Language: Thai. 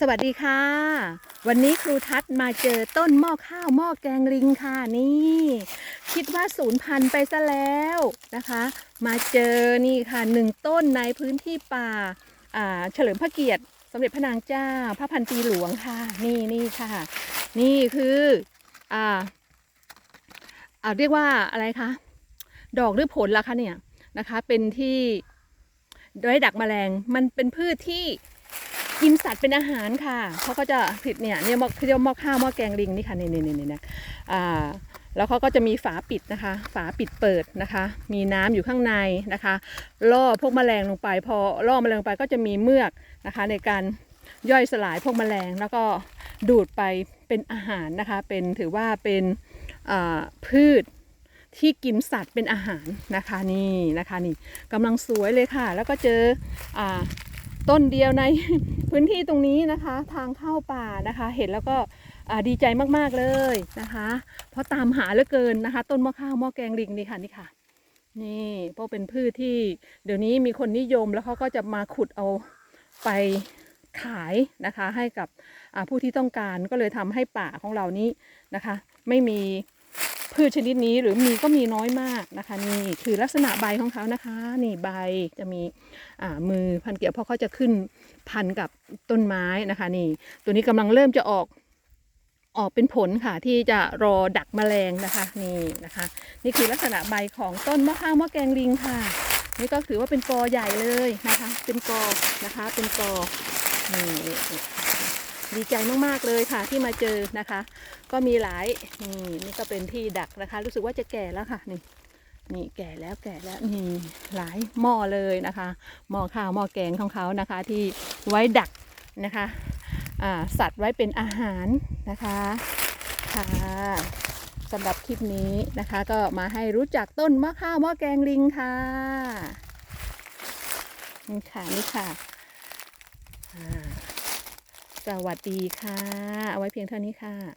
สวัสดีค่ะ วันนี้ครูทัศน์มาเจอต้นหม้อข้าวหม้อแกงลิงค่ะนี่ คิดว่าศูนย์พันไปซะแล้วนะคะ มาเจอนี่ค่ะหนึ่งต้นในพื้นที่ป่าอ่าเฉลิมพระเกียรติ สมเด็จพระนางเจ้า พระพันปีหลวงค่ะ นี่นี่ค่ะ นี่คืออ่าอ่าเรียกว่าอะไรคะดอกหรือผลล่ะคะเนี่ยนะคะ เป็นที่ไว้ดักแมลงมันเป็นพืชที่ กินสัตว์เป็นอาหารค่ะเขาก็จะผิดเนี่ยเนี่ยม้อเขาเรียกหม้อข้าวหม้อแกงลิงนี่ค่ะเนี่นี่นี่นี่อ่าแล้วเขาก็จะมีฝาปิดนะคะ ฝาปิดเปิดนะคะ มีน้ำอยู่ข้างในนะคะล่อพวกแมลงลงไป พอล่อแมลงลงไปก็จะมีเมือกนะคะ ในการย่อยสลายพวกแมลงแล้วก็ดูดไปเป็นอาหารนะคะ เป็นถือว่าเป็นพืชที่กินสัตว์เป็นอาหารนะคะนี่นะคะนี่กำลังสวยเลยค่ะ แล้วก็เจออต้นเดียวใน พื้นที่ตรงนี้นะคะ ทางเข้าป่านะคะ เห็นแล้วก็ดีใจมากๆเลยนะคะ เพราะตามหาเหลือเกินนะคะ ต้นม้อข้าวม้อแกงลิงนี่ค่ะนี่ค่ะ นี่เพราะเป็นพืชที่เดี๋ยวนี้มีคนนิยมแล้วเขาก็จะมาขุดเอาไปขายนะคะ ให้กับผู้ที่ต้องการก็เลยทำให้ป่าของเรานี้นะคะ ไม่มี พืชชนิดนี้หรือมีก็มีน้อยมากนะคะ นี่คือลักษณะใบของเขานะคะ นี่ใบจะมีมือพันเกี่ยวเพราะเขาจะขึ้นพันกับต้นไม้นะคะ นี่ ตัวนี้กำลังเริ่มจะออกออกเป็นผลค่ะที่จะรอดักแมลงนะคะนี่นะคะ นี่คือลักษณะใบของต้นมะข้าวมะแกงลิงค่ะ นี่ก็ถือว่าเป็นกอใหญ่เลยนะคะ เป็นกอนะคะ เป็นกอนี่ ดีใจมากๆเลยค่ะที่มาเจอนะคะ ก็มีหลายนี่นี่ก็เป็นที่ดักนะคะ รู้สึกว่าจะแก่แล้วค่ะนี่นี่แก่แล้วแก่แล้วนี่หลายหม้อเลยนะคะหม้อข้าวหม้อแกงของเขานะคะ ที่ไว้ดักนะคะอ่าสัตว์ไว้เป็นอาหารนะคะค่ะสำหรับคลิปนี้นะคะ ก็มาให้รู้จักต้นมะข้าวหม้อแกงลิงค่ะนี่ค่ะนี่ค่ะ สวัสดีค่ะ เอาไว้เพียงเท่านี้ค่ะ